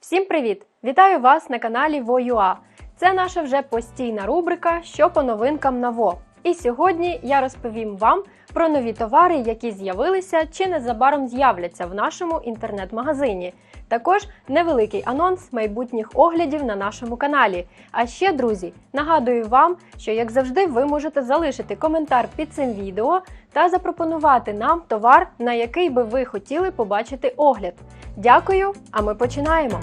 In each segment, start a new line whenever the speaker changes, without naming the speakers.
Всім привіт! Вітаю вас на каналі Воюа. Це наша вже постійна рубрика Що по новинкам на ВО. І сьогодні я розповім вам про нові товари, які з'явилися чи незабаром з'являться в нашому інтернет-магазині. Також невеликий анонс майбутніх оглядів на нашому каналі. А ще, друзі, нагадую вам, що як завжди, ви можете залишити коментар під цим відео та запропонувати нам товар, на який би ви хотіли побачити огляд. Дякую, а ми починаємо.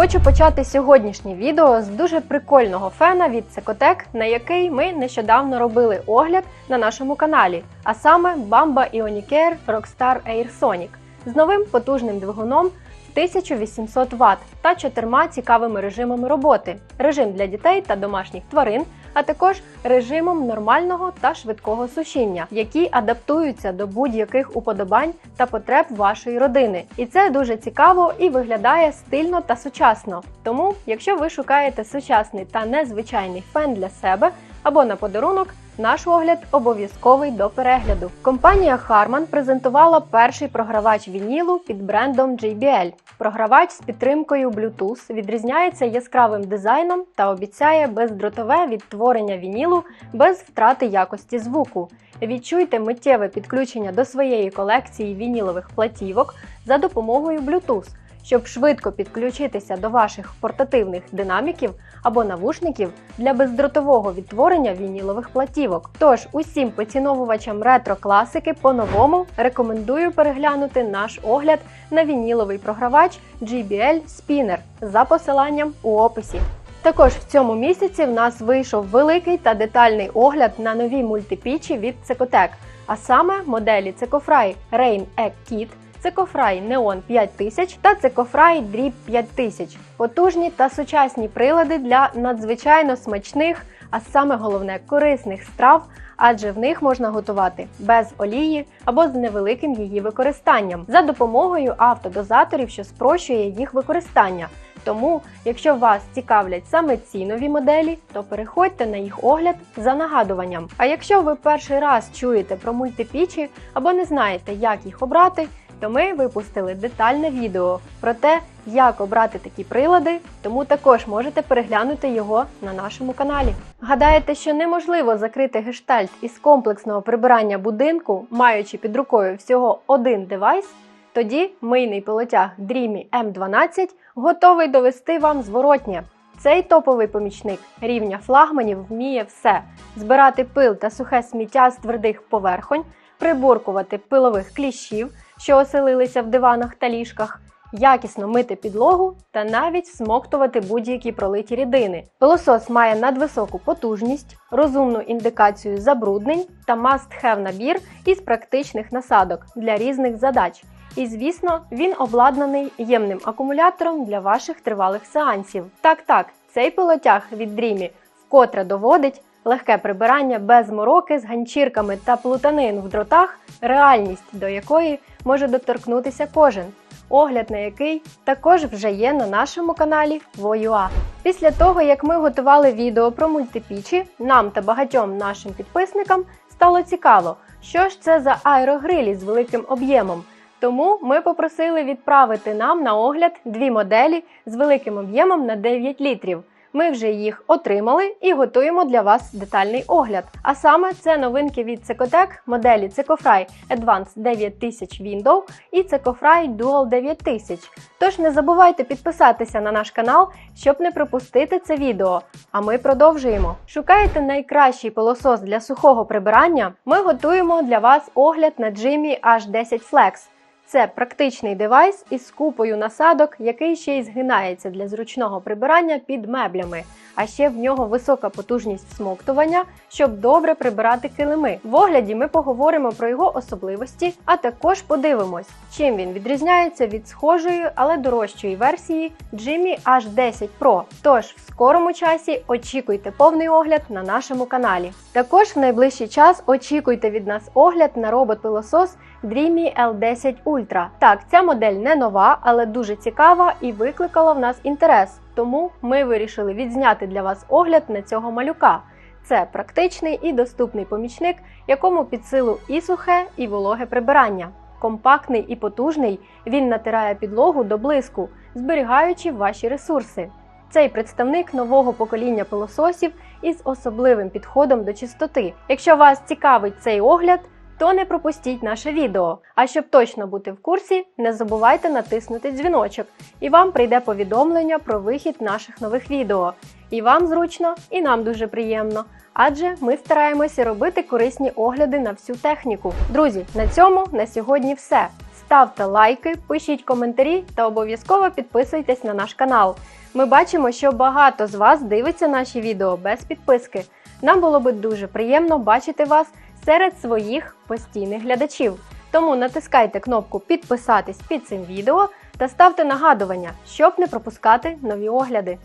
Хочу почати сьогоднішнє відео з дуже прикольного фена від Секотек, на який ми нещодавно робили огляд на нашому каналі, а саме Bamba Ionicare Rockstar Air Sonic з новим потужним двигуном в 1800 Вт та чотирма цікавими режимами роботи: режим для дітей та домашніх тварин, а також режимом нормального та швидкого сушіння, які адаптуються до будь-яких уподобань та потреб вашої родини. І це дуже цікаво і виглядає стильно та сучасно. Тому, якщо ви шукаєте сучасний та незвичайний фен для себе або на подарунок, наш огляд обов'язковий до перегляду. Компанія Harman презентувала перший програвач вінілу під брендом JBL. Програвач з підтримкою Bluetooth відрізняється яскравим дизайном та обіцяє бездротове відтворення вінілу без втрати якості звуку. Відчуйте миттєве підключення до своєї колекції вінілових платівок за допомогою Bluetooth, щоб швидко підключитися до ваших портативних динаміків або навушників для бездротового відтворення вінілових платівок. Тож усім поціновувачам ретро-класики по-новому рекомендую переглянути наш огляд на вініловий програвач JBL Spinner за посиланням у описі. Також в цьому місяці в нас вийшов великий та детальний огляд на нові мультипічі від Cecotec, а саме моделі Cecofry Rain Egg Kit, Cecofry Neon 5000 та Cecofry Drip 5000. Потужні та сучасні прилади для надзвичайно смачних, а саме головне корисних страв, адже в них можна готувати без олії або з невеликим її використанням за допомогою автодозаторів, що спрощує їх використання. Тому, якщо вас цікавлять саме ці нові моделі, то переходьте на їх огляд за нагадуванням. А якщо ви перший раз чуєте про мультипічі або не знаєте, як їх обрати, то ми випустили детальне відео про те, як обрати такі прилади, тому також можете переглянути його на нашому каналі. Гадаєте, що неможливо закрити гештальт із комплексного прибирання будинку, маючи під рукою всього один девайс? Тоді мийний пилотяг Dreamy M12 готовий довести вам зворотнє. Цей топовий помічник рівня флагманів вміє все: збирати пил та сухе сміття з твердих поверхонь, приборкувати пилових кліщів, що оселилися в диванах та ліжках, якісно мити підлогу та навіть всмоктувати будь-які пролиті рідини. Пилосос має надвисоку потужність, розумну індикацію забруднень та must-have набір із практичних насадок для різних задач. І звісно, він обладнаний ємним акумулятором для ваших тривалих сеансів. Так, так, цей пилотяг від Dreamy вкотре доводить легке прибирання без мороки з ганчірками та плутанин в дротах, реальність до якої може доторкнутися кожен. Огляд на який також вже є на нашому каналі Воюа. Після того, як ми готували відео про мультипічі, нам та багатьом нашим підписникам стало цікаво, що ж це за аерогрилі з великим об'ємом. Тому ми попросили відправити нам на огляд дві моделі з великим об'ємом на 9 літрів. Ми вже їх отримали і готуємо для вас детальний огляд. А саме це новинки від Cecotec, моделі Cecofry Advanced 9000 Window і Cecofry Dual 9000. Тож не забувайте підписатися на наш канал, щоб не пропустити це відео. А ми продовжуємо. Шукаєте найкращий пилосос для сухого прибирання? Ми готуємо для вас огляд на Jimmy H10 Flex. Це практичний девайс із купою насадок, який ще й згинається для зручного прибирання під меблями. А ще в нього висока потужність всмоктування, щоб добре прибирати килими. В огляді ми поговоримо про його особливості, а також подивимось, чим він відрізняється від схожої, але дорожчої версії Jimmy H10 Pro. Тож в скорому часі очікуйте повний огляд на нашому каналі. Також в найближчий час очікуйте від нас огляд на робот-пилосос Dreamy L10 Ultra. Так, ця модель не нова, але дуже цікава і викликала в нас інтерес. Тому ми вирішили відзняти для вас огляд на цього малюка. Це практичний і доступний помічник, якому під силу і сухе, і вологе прибирання. Компактний і потужний, він натирає підлогу до блиску, зберігаючи ваші ресурси. Цей представник нового покоління пилососів із особливим підходом до чистоти. Якщо вас цікавить цей огляд, то не пропустіть наше відео. А щоб точно бути в курсі, не забувайте натиснути дзвіночок, і вам прийде повідомлення про вихід наших нових відео. І вам зручно, і нам дуже приємно. Адже ми стараємося робити корисні огляди на всю техніку. Друзі, на цьому на сьогодні все. Ставте лайки, пишіть коментарі та обов'язково підписуйтесь на наш канал. Ми бачимо, що багато з вас дивиться наші відео без підписки. Нам було би дуже приємно бачити вас серед своїх постійних глядачів. Тому натискайте кнопку підписатись під цим відео та ставте нагадування, щоб не пропускати нові огляди.